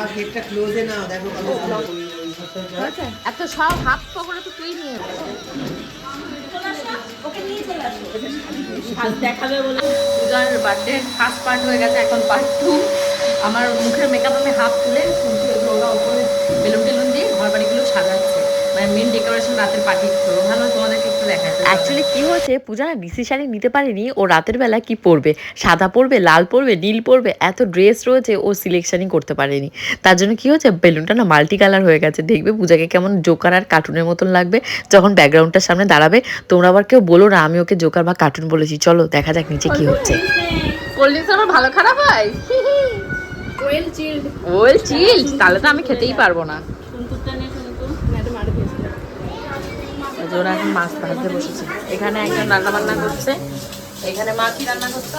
আর কেকটা ক্লোজে নাও দেখো কত এত সব হাফ পকোড়া তো তুই নিয়ে দেখাবে বলে পূজার বার্থডে ফার্স্ট পার্ট হয়ে গেছে এখন পার্ট টু আমার মুখের মেকআপ আমি হাফ তুলে উপরে বেলুন টেলুন দিয়ে ঘর বাড়িগুলো সাজাচ্ছে। মানে মেন ডেকোরেশন রাতের পার্টি ভালো তোমাদেরকে একটু দেখাচ্ছে অ্যাকচুয়ালি কি হয়েছে পূজা না ডিসিশনই নিতে পারেনি। ও রাতের বেলা কি পরবে? সাদা পরবে লাল পরবে নীল পরবে এত ড্রেস রয়েছে ও সিলেকশনই করতে পারেনি। তার জন্য কি হয়েছে বেলুনটা না মাল্টি কালার হয়ে গেছে। দেখবে পূজাকে কেমন জোকার আর কার্টুনের মতন লাগবে। যখন ব্যাকগ্রাউন্ডটার সামনে দাঁড়াবে তোমরা আবার কেউ বলো না আমি ওকে জোকার বা কার্টুন বলেছি। চলো দেখা যাক নিচে কি হচ্ছে। কোল্ড ড্রিঙ্কস আমার ভালো খারাপ হয়? ওয়েল চিল্ড ওয়েল চিল্ড তাহলে তো আমি খেতেই পারব না। যে ওরা এখন মাছ ভাজতে বসেছে। এখানে একজন রান্না বান্না করছে। এখানে মা কি রান্না করছে।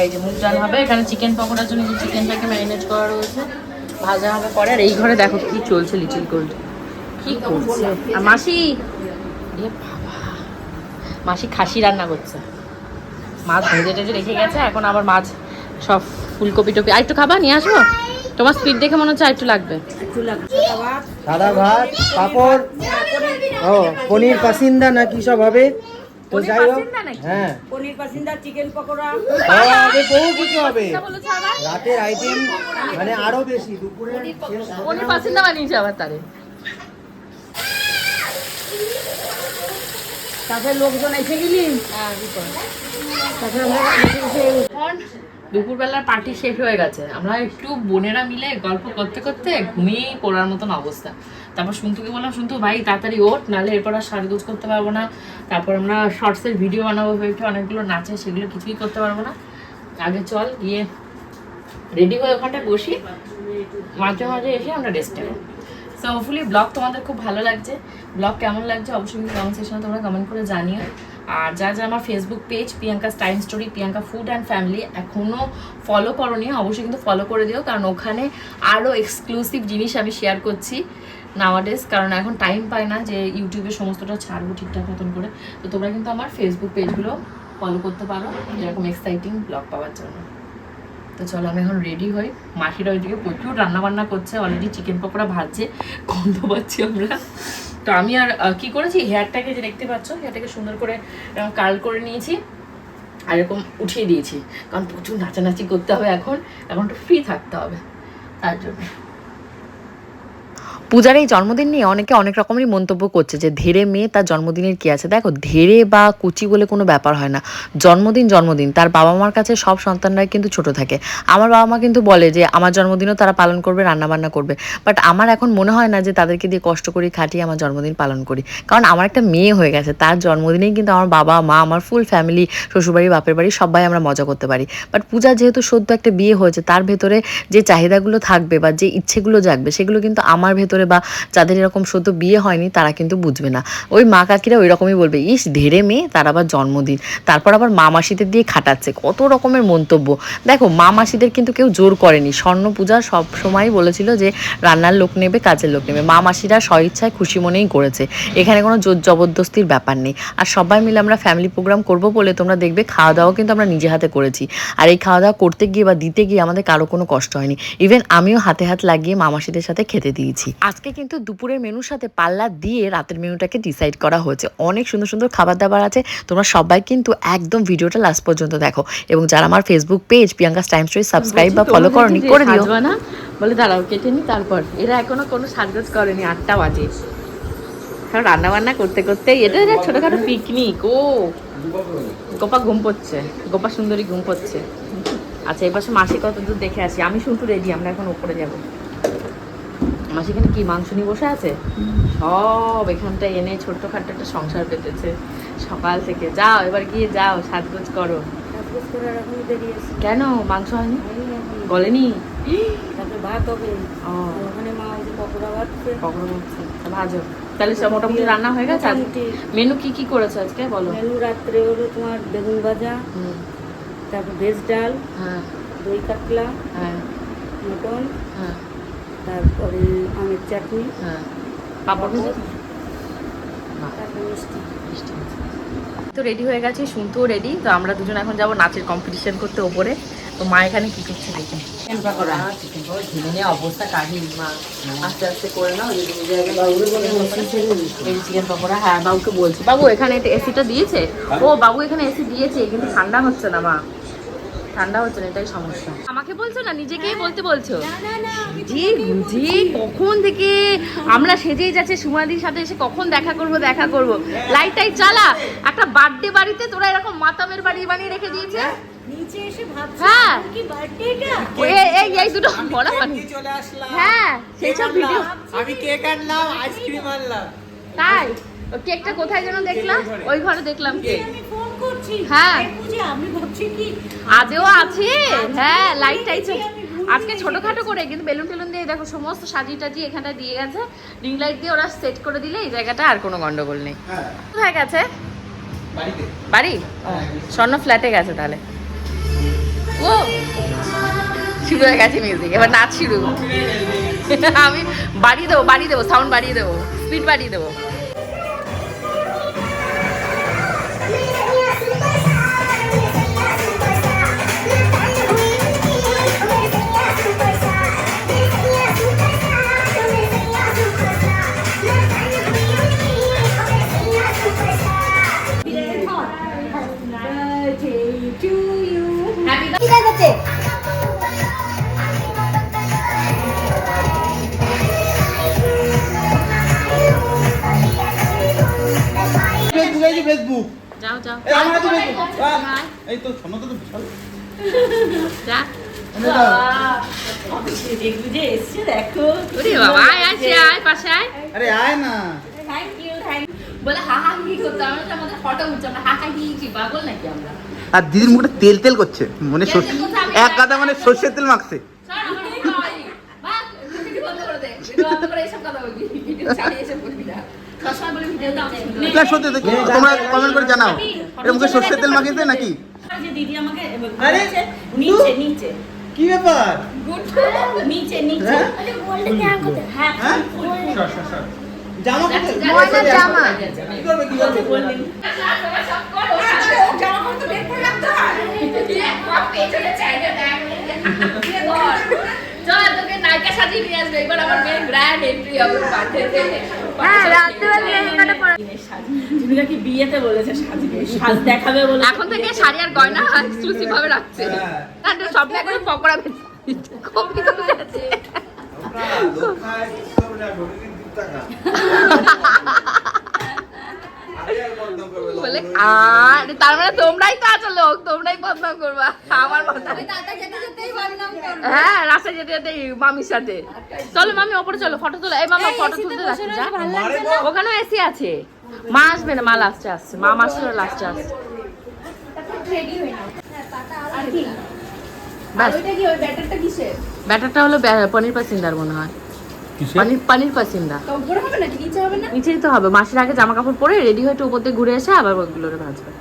এই যে মুগ ডাল হবে। এখানে চিকেন পকোড়ার জন্য যে চিকেনটাকে ম্যারিনেট করা রয়েছে, ভাজা হবে পরে। আর এই ঘরে দেখো কি চলছে লিটিল গোল্ড। কি করছে? আর মাসি? বাবা। মাসি খাসি রান্না করছে। মাছ ভেজে টেজে রেখে গেছে। এখন আবার মাছ সব ফুলকপি টপি আর একটু খাবা নিয়ে আসব? তোমার স্পিড দেখে মনে হচ্ছে আর একটু লাগবে। সাদা ভাত পাপড় ও পনির পাসিন্দা না কি সব হবে? তো যাই হোক হ্যাঁ। পনির পাসিন্দা চিকেন পকোড়া। ও, বহু কিছু হবে। এটা বলেছে আবার। রাতের আইটেম মানে আরও বেশি দুপুরে পনির পাসিন্দা বানিয়েছে আবার তারে। তারপরে লোকজন এসে গেলি? তারপরে দুপুরবেলার পার্টি শেষ হয়ে গেছে। আমরা একটু বোনেরা মিলে গল্প করতে করতে ঘুমিয়েই পড়ার মতন অবস্থা। তারপর শুনতুকে বললাম, শুনতু ভাই, তাড়াতাড়ি ওঠ, নাহলে এরপর আর সাজগোজ করতে পারব না। তারপর আমরা শর্টসের ভিডিও বানাবো ভেবেছি, অনেকগুলো নাচে সেগুলো কিছুই করতে পারব না। আগে চল, গিয়ে রেডি হয়ে ওখানটায় বসি। মাঝে মাঝে এসে আমরা রেস্ট নেব। সো হোপফুলি ব্লগ তোমাদের খুব ভালো লাগছে। ব্লগ কেমন লাগছে অবশ্যই কমেন্ট সেকশনে তোমরা কমেন্ট করে জানিও। আর যা যা আমার Facebook page Priyanka time story Priyanka food and family এখনও ফলো করনি, অবশ্যই কিন্তু ফলো করে দিও, কারণ ওখানে আরও এক্সক্লুসিভ জিনিস আমি শেয়ার করছি নাওয়াডেজ কারণ এখন টাইম পাই না যে ইউটিউবে সমস্তটা ছাড়বো ঠিকঠাক মতন করে। তো তোমরা কিন্তু আমার ফেসবুক পেজগুলো ফলো করতে পারো যেরকম এক্সাইটিং ব্লগ পাওয়ার জন্য। তো চলো, আমি এখন রেডি হই। মাসিরা ওইদিকে প্রচুর রান্নাবান্না করছে অলরেডি চিকেন পকোড়া ভাজছে, গন্ধ পাচ্ছি আমরা। তো আমি আর কি করেছি? হেয়ারটাকে যে দেখতে পাচ্ছ হেয়ারটাকে সুন্দর করে কাল করে নিয়েছি আর এরকম উঠিয়ে দিয়েছি। কারণ প্রচুর নাচানাচি করতে হবে এখন এখন একটু ফ্রি থাকতে হবে, তার জন্য। পূজার এই জন্মদিন নিয়ে অনেকে অনেক রকমেরই মন্তব্য করছে যে ধেরে মেয়ে তার জন্মদিনের কি আছে? দেখো ধেরে বা কুচি বলে কোনো ব্যাপার হয় না। জন্মদিন জন্মদিন। তার বাবা মার কাছে সব সন্তানরাই কিন্তু ছোট থাকে। আমার বাবা মা কিন্তু বলে যে, আমার জন্মদিনও তারা পালন করবে রান্না বান্না করবে। বাট আমার এখন মনে হয় না যে তাদেরকে দিয়ে কষ্ট করি, খাটিয়ে আমার জন্মদিন পালন করি। কারণ আমার একটা মেয়ে হয়ে গেছে। তার জন্মদিনেই কিন্তু আমার বাবা, মা, আমার ফুল ফ্যামিলি শ্বশুরবাড়ি, বাপের বাড়ি সবাই আমরা মজা করতে পারি। বাট পূজা যেহেতু সদ্য একটা বিয়ে হয়েছে, তার ভেতরে যে চাহিদাগুলো থাকবে বা যে ইচ্ছেগুলো জাগবে, সেগুলো কিন্তু আমার ভেতরে বা যাদের এরকম সদ্য বিয়ে হয়নি, তারা কিন্তু বুঝবে না। ওই মা কাকিরা ওই রকমই বলবে, ইস ধেরে মেয়ে, তার আবার জন্মদিন। তারপর আবার মা মাসিদের দিয়ে খাটাচ্ছে, কত রকমের মন্তব্য। দেখো, মা মাসিদের কিন্তু কেউ জোর করেনি। স্বর্ণ পূজা সব সময় বলেছিল যে, রান্নার লোক নেবে, কাজের লোক নেবে। মা মাসিরা স্বইচ্ছায় খুশি মনেই করেছে। এখানে কোনো জোর জবরদস্তির ব্যাপার নেই। আর সবাই মিলে আমরা ফ্যামিলি প্রোগ্রাম করব বলে তোমরা দেখবে খাওয়া দাওয়া কিন্তু আমরা নিজে হাতে করেছি। আর এই খাওয়া দাওয়া করতে গিয়ে বা দিতে গিয়ে আমাদের কারও কোনো কষ্ট হয়নি। ইভেন আমিও হাতে হাত লাগিয়ে মামাসিদের সাথে খেতে দিয়েছি। আজকে কিন্তু দুপুরের মেনুর সাথে পাল্লা দিয়ে রাতের মেনুটাকে ডিসাইড করা হয়েছে। অনেক সুন্দর সুন্দর খাবার দাবার আছে। তোমরা সবাই কিন্তু একদম ভিডিওটা লাস্ট পর্যন্ত দেখো। এবং যারা আমার Facebook page Priyanka time story subscribe বা ফলো করনি করে দিও। না বলে দাঁড়াও কেটে নি তারপর। এরা এখনও কোনো সাজগোজ করেনি আটটা বাজে। কারণ রান্না বান্না করতে করতে এটা যে ছোটখাটো পিকনিক ও। গোপা ঘুম পড়ছে গোপা সুন্দরী ঘুম পড়ছে আচ্ছা এবার মাসে কত দূর দেখে আসি। আমি শুনটু রেডি আমরা এখন উপরে যাব। মাসি এখানে কি মাংস নিয়ে বসে আছে? সব এখানটায় এনে ছোট্ট খাট্ট একটা সংসার পেতেছে। সকাল থেকে। যাও এবার গিয়ে যাও সাজগোজ করো। কেন? মাংস হয়নি। গলেনি? ভাত হবে। ও। ওখানে মা ওই যে পকোড়া ভাজছে কখনো হচ্ছে ভাজো। তাহলে সব মোটামুটি রান্না হয়ে গেছে। মেনু কি কি করেছ আজকে? বলো। মেনু রাত্রে হলো তোমার বেগুন ভাজা তারপর ভেজ ডাল হ্যাঁ। দই কাতলা হ্যাঁ। মটন হ্যাঁ। তারপরে আমের চাটনি। হ্যাঁ। পাপড় তো রেডি হয়ে গেছে শুনতেও রেডি তো আমরা দুজন এখন যাব নাচের কম্পিটিশন করতে ওপরে। তো মা এখানে কি করছে দেখি। ঝিমিনে অবস্থা কাহিনী মা। আস্তে আস্তে করে নাও চিকেন পকোড়া হ্যাঁ বাবুকে বলছি। বাবু এখানে এসিটা দিয়েছে? ও বাবু এখানে এসি দিয়েছে কিন্তু ঠান্ডা হচ্ছে না মা। ঠান্ডা হচ্ছে না এটাই সমস্যা। আমাকে বলছো না? নিজেকেই বলতে বলছো? জি জি কখন থেকে আমরা সেজেই যাচ্ছে সুমাদির সাথে এসে কখন দেখা করব দেখা করব? লাইট টাইট জ্বালা একটা বার্থডে বাড়িতে তোরা এরকম মাতামের বাড়ি বানিয়ে রেখে দিয়েছে? নিচে এসে ভাবছি হ্যাঁ। এই দুটো বলা মানে হ্যাঁ সেই সব ভিডিও আমি কেক আনলাম আইসক্রিম আনলাম। তাই ও কেকটা কোথায় যেন দেখলাম? ওই ঘরে। দেখলাম কেক করছি? হ্যাঁ। বুঝি আমি ভাবছি কি আদেও আছে? হ্যাঁ লাইট টাইট আজকে ছোটখাটো করে কিন্তু বেলুন টেলুন দিয়ে দেখো সমস্ত সাজি টাজি এখানটা দিয়ে গেছে। রিং লাইট দিয়ে ওরা সেট করে দিলে এই জায়গাটা আর কোনো গন্ডগোল নেই। হ্যাঁ। কোথায় গেছে? বাড়ি? স্বর্ণ ফ্ল্যাটে গেছে তাহলে। ও শুরু হয়ে গেছে মিউজিক এবার নাচ শুরু। আমি বাড়িয়ে দেবো বাড়িয়ে দেবো সাউন্ড বাড়িয়ে দেবো স্পিড বাড়িয়ে দেবো। ফেসবুক যাও যাও। এই আমার তো ফেসবুক এই তো বিশাল। যা। আরে আয় না। থ্যাংক ইউ থ্যাংক বলে হা হা হি করতে আমরা তো আমাদের ফটো উঠছে। আমরা হা হা হি কি পাগল নাকি আমরা? আর দিদির মুখটা তেল তেল করছে। মানে এক গাদা মানে সর্ষের তেল মাখছে। কথা বলবি? না সত্যি তো তোমরা কমেন্ট করে জানাও। এটা মুখে সর্ষের তেল মাখিয়েছে নাকি? দিদি আমাকে আরে, নিচে নিচে কি ব্যাপার? নিচে নিচে। হ্যাঁ? হ্যাঁ? হ্যাঁ জামা জামা। কি করবে কি করবে? চল তোকে নায়িকা সাজিয়ে নিয়ে আসবে। এবার আমার মেয়ের গ্র্যান্ড এন্ট্রি হবে বার্থডেতে হ্যাঁ রাত্রেবেলা লেহেঙ্গাটা পরা জুনিকা কি বিয়েতে বলেছে? সাজবে সাজ দেখাবে বলে এখন থেকে শাড়ি আর গয়না এক্সক্লুসিভ ভাবে রাখছে। হ্যাঁ। আর স্বপ্ন করে পকোড়া কপি কপি আছে বলে আর তার মানে তোমরাই তো আছো লোক তোমরাই বদনাম করবা আমার হ্যাঁ রাস্তায় যেতে যেতে মামির সাথে। চলো মামি ওপরে চলো ফটো তোলো। এই মামা ফটো তুলতে ওখানে এসি আছে। মা আসবে না মা লাস্টে আসছে। মা মাসে লাস্টে আসছে। ব্যাটারটা হলো ব্যা- পনির পাসিন্দার মনে হয়। পনির পনির পাসিন্দা। নিচেই তো হবে। মাসের আগে জামা কাপড় পরে রেডি হয়ে একটু উপর দিয়ে ঘুরে এসে আবার ওগুলো ভাজবে।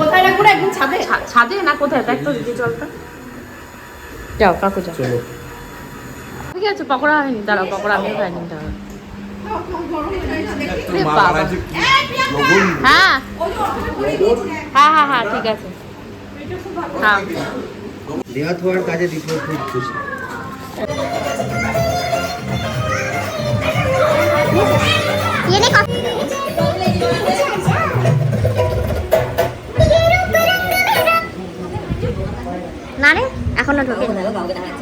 কোথায় রাখব একদম ছাদে? ছাদে না কোথায়? দেখ তো দিদি জলটা। যাও কাকু যাও। চলো। ঠিক আছে পকোড়া হয়নি। দাঁড়াও পকোড়া আমিও খাইনি দাঁড়াও। হ্যাঁ। হ্যাঁ হ্যাঁ হ্যাঁ ঠিক আছে। হ্যাঁ। কাজে খুব খুশি। না রে এখনও ঢোকে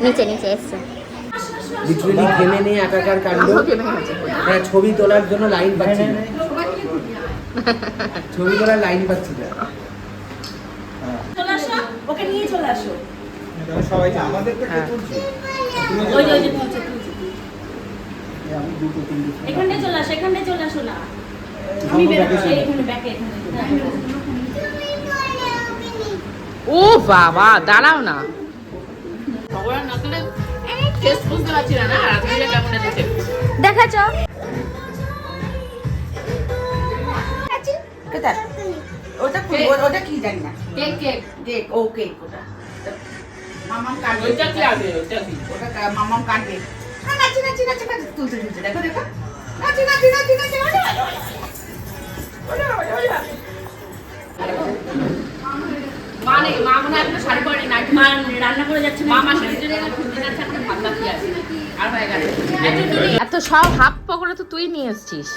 নিচে নিচে এসছে। লিটারেলি ঘেমে নিয়ে একাকার কাণ্ড। হ্যাঁ ছবি তোলার জন্য লাইন পাচ্ছি না। ছবি তোলার লাইন পাচ্ছি না। ওকে নিয়ে চলে আসো। সবাই আমাদের তো হ্যাঁ। ওই যে ওই যে তুলছে তুলছে এখানে চলে আসো এখানে চলে আসো না। আমি বেরোচ্ছি এখানে ব্যাকে এখানে ও বাবা দাঁড়াও না। পকোড়া না খেলে টেস্ট বুঝতে পারছি না না রাত্রিরে কেমন এসেছে দেখাচ্ছ? কোথায় ওটা কি ওটা কি জানি না। কেক কেক কেক ও কেক ওটা। মামাম কাটবে। ওইটা কি আছে ওইটা কি? ওটা মামাম কাটবে। নাচি নাচি নাচি নাচি তুলতে তুলতে। দেখো দেখো। মা নেই মা মনে হয় শাড়ি পরেনি নাইটি মা রান্না করে যাচ্ছে মা মাসের যাচ্ছে একটা ভাবনা কি আছে? আর হয়ে গেছে এত সব হাফ পকোড়া তো তুই নিয়ে এসেছিস।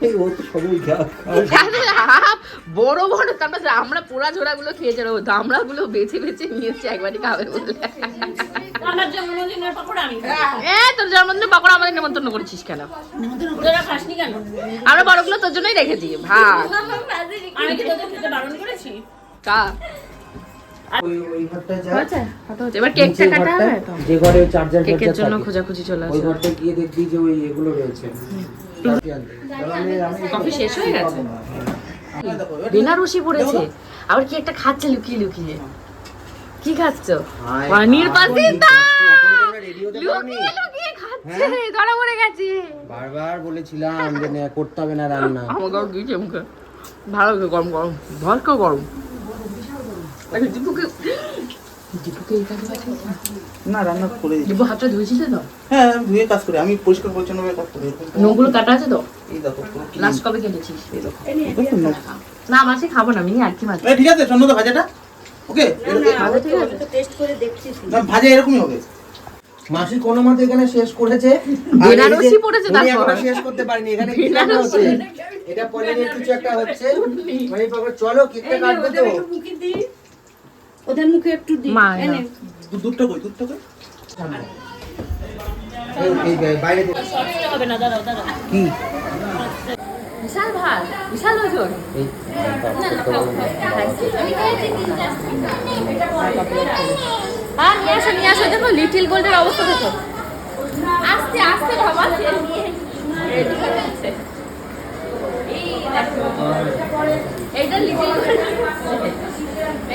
বড় বড় তারপর আমরা পোড়া ঝোড়া গুলো খেয়ে যাব দামড়া গুলো বেছে বেছে নিয়ে এসেছি একবারই খাবে বলে। আমার জন্মদিনের পকোড়া তোর জন্মদিনে পকোড়া আমাদের নিমন্ত্রণ করেছিস কেন? তোরা খাসনি কেন? আমরা বড়গুলো তোর জন্যই রেখেছি ভাত। আমি কি তোদের খেতে বারণ করেছি? কা ওই ওই ঘরটা যা। হয়েছে? কত হচ্ছে এবার কেকটা কাটা ঘরটা, তো। যে ঘরে চার্জার কেকের জন্য খোঁজাখুঁজি চলে ওই আসে। ঘরটা গিয়ে দেখবি যে ওই এগুলো রয়েছে। কফি শেষ হয়ে গেছে? বেনারসি পড়েছে আবার কি একটা খাচ্ছে লুকিয়ে লুকিয়ে? কি খাচ্ছ? হায় পানির? লুকিয়ে লুকিয়ে খাচ্ছে ধরা পড়ে গেছে। বারবার বলেছিলাম যে করতে হবে না রান্না। আমাকে আর মুখে। ভালো গরম গরম। ভরকা গরম। দীপুকে দীপুকে এই কাজে পাঠিয়েছে না রান্না করে দীপু হাতটা তো? হ্যাঁ আমি ধুয়ে কাজ করি। আমি পরিষ্কার পরিচ্ছন্ন ভাবে কাজ করি। নখগুলো কাটা আছে তো? এই দেখো লাস্ট কবে কেটেছিস? এই দেখো। না। না আমার খাব না আমি আর কি মাছ? ঠিক আছে তো ভাজাটা। ওকে? ভালো ঠিক আছে? না ভাজা এরকমই হবে। মাসি কোনো মতে এখানে শেষ করেছে? বেনারসি পড়েছে তারপর। এখনও শেষ করতে পারেনি এখানে কি হচ্ছে? এটা পনিরের কিছু একটা হচ্ছে। মানে বাবা চলো কেকটা কাটবে তো। ওদের মুখে একটু দি এনে। দুধটা কই দুধটা কই এই- এই বা- বাইরে হবে না দাঁড়াও দাঁড়াও কি বিশাল ভাত বিশাল ওজন হ্যাঁ নিয়ে আসো নিয়ে আসো। দেখো লিটিল গোল্ডের অবস্থা দেখো। আস্তে আস্তে বাবা। এইটা লিটিল গোল্ড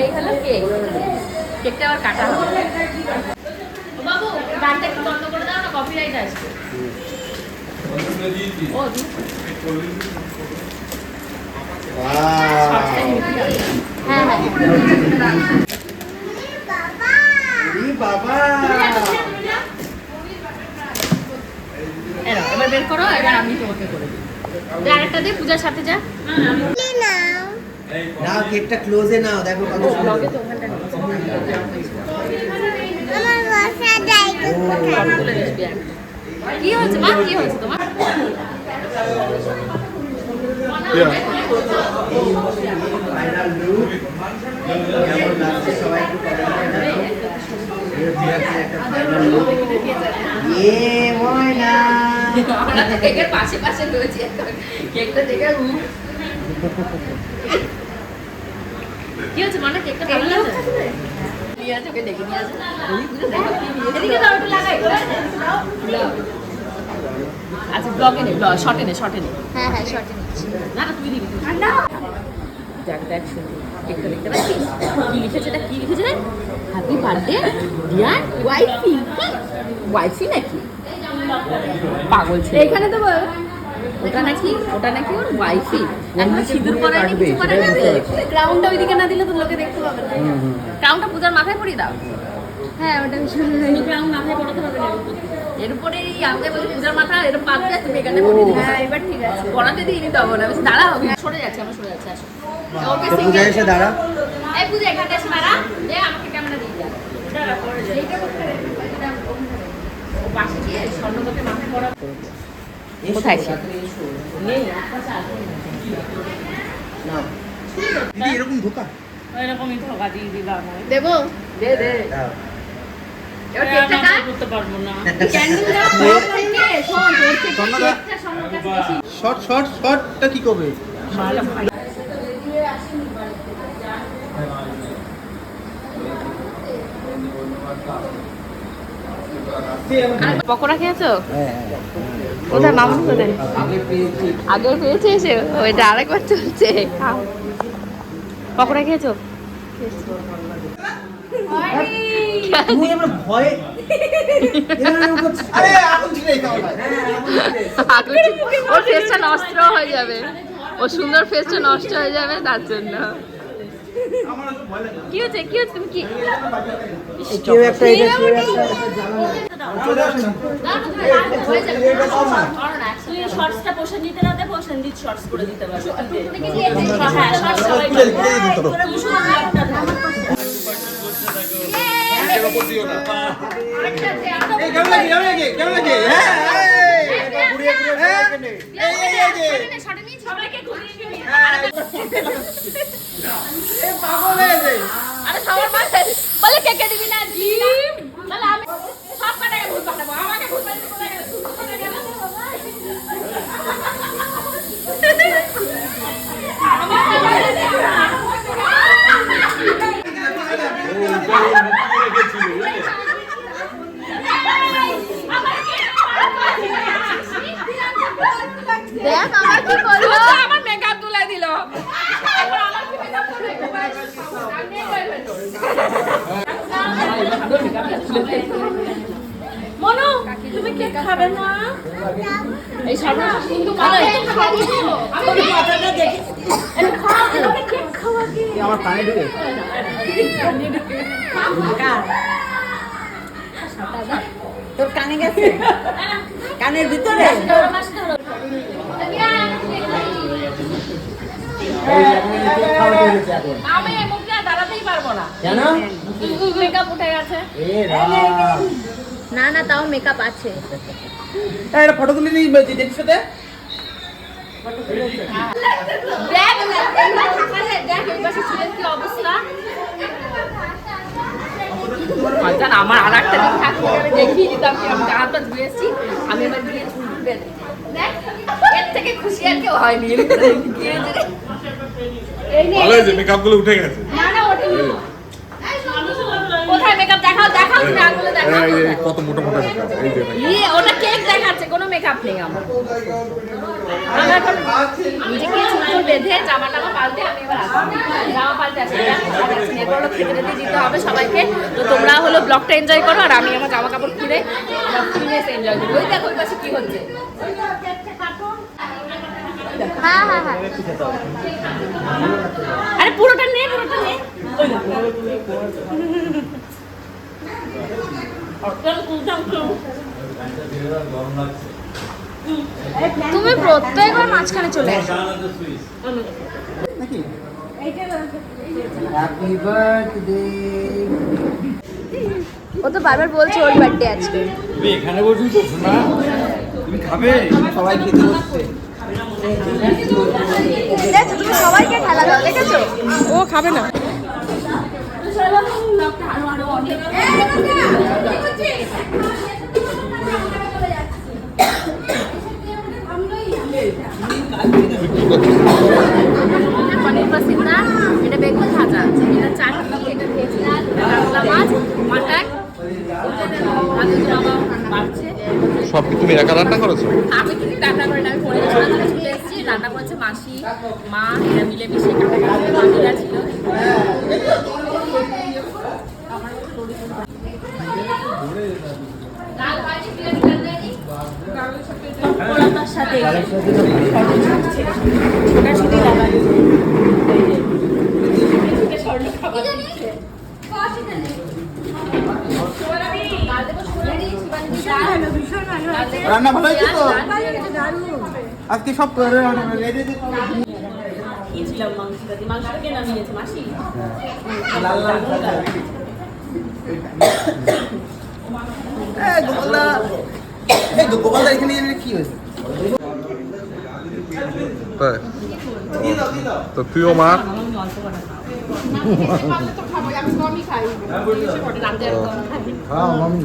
এই হলো কেক। কেকটা আবার কাটা হবে। ও বাবু গানটা একটু বন্ধ করে দাও না কপিরাইট আসবে। ও হ্যাঁ হ্যাঁ। এই বাবা। এবার বের করো এবার আমি তোমাকে করে দিই। আরেকটা দিয়ে পূজার সাথে যা। নাও কেকটা ক্লোজে নাও দেখো কত সুন্দর। কি হয়েছে মা? কি হয়েছে তোমার? কেকের পাশে পাশে রয়েছে কেকটা দেখে। কি হয়েছে মানে কেকটা ভালো লাগছে? নিয়ে আছে ওকে দেখে নিয়ে আছে এদিকে দাও একটু লাগাই। আচ্ছা ব্লগে নে ব্লগ শর্টে নে শর্টে নে। হ্যাঁ হ্যাঁ শর্টে নিচ্ছি। না না তুই দিবি তুই। দেখ দেখ শুনি। কেকটা দেখতে পাচ্ছিস? কি লিখেছে এটা কি লিখেছে রে happy birthday dear wifey wifey নাকি? পাগল ছিল। এখানে তো বল। ওটা নাকি ওটা নাকি ওর ওয়াইফি এখন সিঁদুর পরায়নি কিছু করে সেটাই নেবে বুঝতে পারছি। গ্রাউন্ডটা ওইদিকে না দিলে তো লোকে দেখতে পাবে না। ক্রাউনটা পূজার মাথায় পরিয়ে দাও। হ্যাঁ ওটা গ্রাউন্ড মাথায় পড়াতে হবে না। এর উপরে এই পূজার মাথা এরকম পাতলে তুমি এখানে পরিয়ে দিবে। হ্যাঁ এবার ঠিক আছে। পড়াতে দিয়ে নিতে হবে না। বেশি দাঁড়া হবে সরে যাচ্ছে আমরা সরে যাচ্ছে আসো। ওকে পূজা এসে দাঁড়া। এই পূজা এখানে এসে দাঁড়া। দে আমাকে ক্যামেরা দিয়ে যা এইটা কোথায়? রে? এটা ও পাশে গিয়ে স্বর্ণককে মাথায় পড়া কোথায় সে? দিদি এরকম ধোকা? এরকমই ঠকা দিয়ে দিলাম দেবো? দে দে। দাও এবার কেকটা কাট? করতে পারব না। ক্যান্ডেল দাও তোর থেকে শোন তোর থেকে স্বর্ণদা। কেকটা স্বর্ণর কাছে বেশি। শর্ট শর্ট শর্টটা কি করবে? পকোড়া খেয়েছো? হ্যাঁ। কোথায় মামুন কোথায় আগে পেয়েছে এসে ওইটা আরেকবার চলছে। খাও। পকোড়া খেয়েছো? আগুন ওর ফেসটা নষ্ট হয়ে যাবে। ও সুন্দর ফেসটা নষ্ট হয়ে যাবে তার জন্য। কি হচ্ছে? কি হচ্ছে? তুমি কি সবাইকে ঘুরিয়ে নিয়ে আরে সবার মাঝে বলে কে কে দিবি না? জিম। তাহলে আমি সব কাটাকে ভুল পাঠাবো আমাকে ভুল পাঠাবো কোথায় গেল কোথায় গেল দেখ আমার কি করল আমার মেকআপ তুলে দিল। মনু তুমি কেক খাবে না এই সামনে কিন্তু মানে খাব আমি মাথাটা দেখি একটু খাও তোমাকে কেক খাওয়া কি আমার কানে ঢুকে তোর কানে গেছে কানের ভিতরে আমি মুখে দাঁড়াতেই পারব না কেন মেকআপ উঠে গেছে এ না না তাও মেকআপ আছে। এই একটা ফটো তুলে নিই সাথে। দেখ এই অবস্থা? জান আমার আর একটা দিন থাকলে আমি দেখিয়ে দিতাম কি আমি হাত পা এসেছি আমি এবার গিয়ে দেখ এর থেকে খুশি আর কেউ হয়নি। মেকআপগুলো উঠে গেছে। না না কোথায় মেকআপ দেখাও দেখাও তুমি আগুলো দেখাও। এই যে কত মোটা মোটা মেকআপ এই যে ইয়ে ওটা কেক দেখাচ্ছে কোনো মেকআপ নেই আমার। আমার এখন নিজে চুল টুল বেঁধে জামা টামা পাল্টে আমি এবার আসব জামা পাল্টে আসি এরপর হলো খেতে টেতে দিতে হবে সবাইকে। তো তোমরা হলো ব্লগটা এনজয় করো আর আমি আমার জামা কাপড় খুলে ফিনেস এনজয় করব। ওই দেখো ওই পাশে কি হচ্ছে? হ্যাঁ হ্যাঁ হ্যাঁ। আরে পুরোটা নে পুরোটা নে। তুমি প্রত্যেকবার মাঝখানে চলে আসো। ও তো বারবার বলছে ওর বার্থডে আজকে। তুমি এখানে তো শোনা তুমি খাবে? সবাই খেতে বসছে। তুমি সবাইকে খেলা দাও দেখেছ? ও খাবে না। পনির এটা বেগুন ভাজা। এটা চাটনি এটা ভেজ কাতলা মাছ মাটন সব কি তুমি একা রান্না করেছ? আমি কিন্তু রান্না করে না, আমি পরে রান্না চলে এসেছি। রান্না করেছে মাসি মা এরা মিলে মিশে কাটাকাটি মামিরা ছিল ডাল ভাজি বিরিয়ানি ডাল দেয়নি পোড়াটার সাথে রান্না ভালো হয়েছে তো? আজকে সব গোপালদা এখানে কি হয়েছে? তো প্রিয় মা? হ্যাঁ মামি।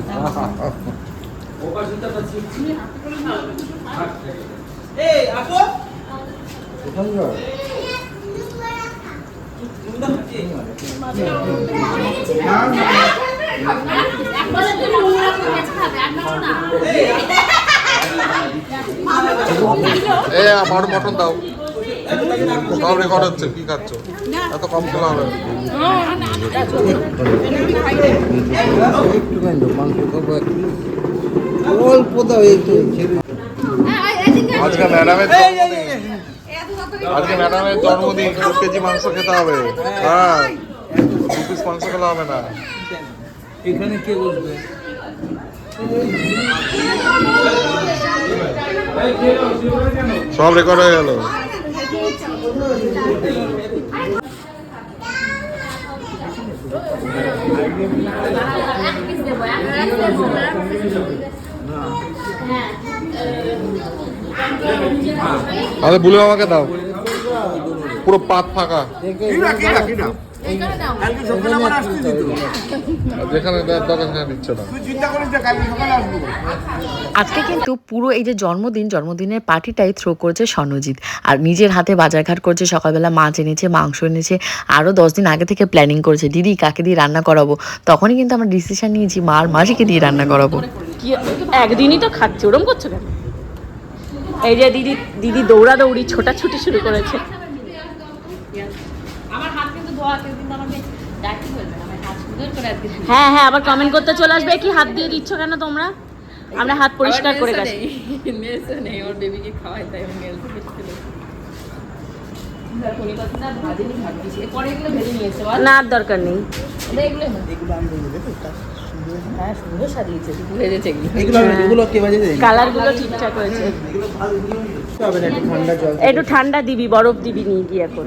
এই এ আমার মটন দাও। সব রেকর্ড হচ্ছে কি খাচ্ছ? এত কম খেলা হবে। না। অল্প দাও এই তো আজকে ম্যাডামের আজকে ম্যাডামের জন্মদিন দু কেজি মাংস খেতে হবে। হ্যাঁ। দু পিস মাংস খেলে হবে না। এখানে কে বসবে? সব রেকর্ড হয়ে গেল। পিস আরে বুলে আমাকে দাও। পুরো পাত ফাঁকা। আজকে কিন্তু পুরো এই যে জন্মদিন জন্মদিনের পার্টিটাই থ্রো করেছে স্বর্ণজিৎ। আর নিজের হাতে বাজারঘাট করেছে সকালবেলা মাছ এনেছে মাংস এনেছে আরও দশ দিন আগে থেকে প্ল্যানিং করেছে দিদি কাকে দিয়ে রান্না করাবো? তখনই কিন্তু আমরা ডিসিশন নিয়েছি মা আর মাসিকে দিয়ে রান্না করাবো। একদিনই তো খাচ্ছে ওরম করছ কেন? এই যে দিদি দিদি দৌড়াদৌড়ি ছোটাছুটি শুরু করেছে আমার হাত কিন্তু ধোয়া কেউ কিন্তু আমাকে ডাকি বলবে আমার হাত সুন্দর করে আজকে হ্যাঁ হ্যাঁ আবার কমেন্ট করতে চলে আসবে কি হাত দিয়ে দিচ্ছ কেন তোমরা? আমরা হাত পরিষ্কার করে গেছি। নেই ওর বেবিকে খাওয়াই তাই না দরকার নেই। এগুলো হ্যাঁ কালারগুলো ঠিকঠাক হয়েছে। একটু ঠান্ডা জল একটু ঠান্ডা দিবি বরফ দিবি নিয়ে গিয়ে এখন।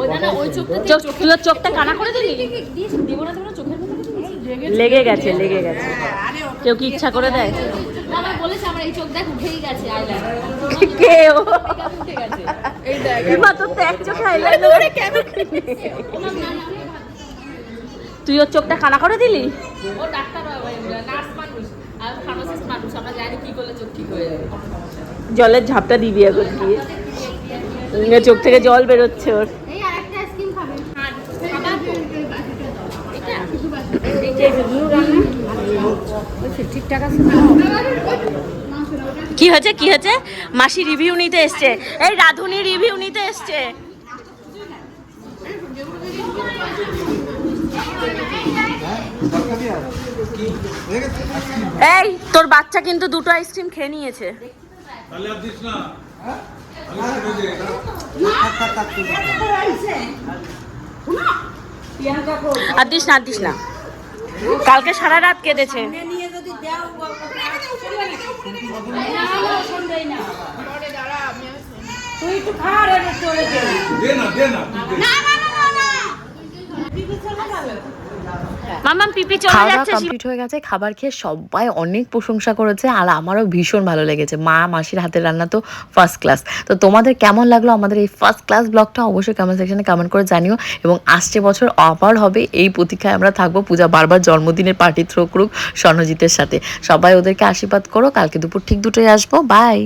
ওই না চোখটা চোখ তুই ওর চোখটা কানা করে দিলি? লেগে গেছে লেগে গেছে কেউ কি ইচ্ছা করে দেয়। তুই ওর চোখটা কানা করে দিলি? ও ডাক্তার নার্স মানুষ আর ফার্মাসিস্ট মানুষ আমরা জানি কি করলে চোখ ঠিক হয়ে যাবে জলের ঝাপটা দিবি এখন দিয়ে চোখ থেকে জল বেরোচ্ছে ওর। এই আরেকটা আইসক্রিম খাবে। খাবার তো এটা কি হয়েছে কি হয়েছে? মাসি রিভিউ নিতে এসছে। এই রাধুনি রিভিউ নিতে এসছে। এই তোর বাচ্চা কিন্তু দুটো আইসক্রিম খেয়ে নিয়েছে। আর দিস না আর দিস না কালকে সারা রাত কেঁদেছে মামাম পিপি চলে যাচ্ছে কমপ্লিট হয়ে গেছে খাবার খেয়ে সবাই অনেক প্রশংসা করেছে আর আমারও ভীষণ ভালো লেগেছে। মা মাসির হাতের রান্না তো ফার্স্ট ক্লাস তো তোমাদের কেমন লাগল আমাদের এই ফার্স্ট ক্লাস ব্লগটা অবশ্যই কমেন্ট সেকশনে কমেন্ট করে জানিও এবং আসছে বছর আবার হবে এই প্রতীক্ষায় আমরা থাকব পূজা বারবার জন্মদিনের পার্টি থ্রো করুক স্বর্ণজিতের সাথে। সবাই ওদেরকে আশীর্বাদ করো কালকে দুপুর ঠিক দুটোই আসব বাই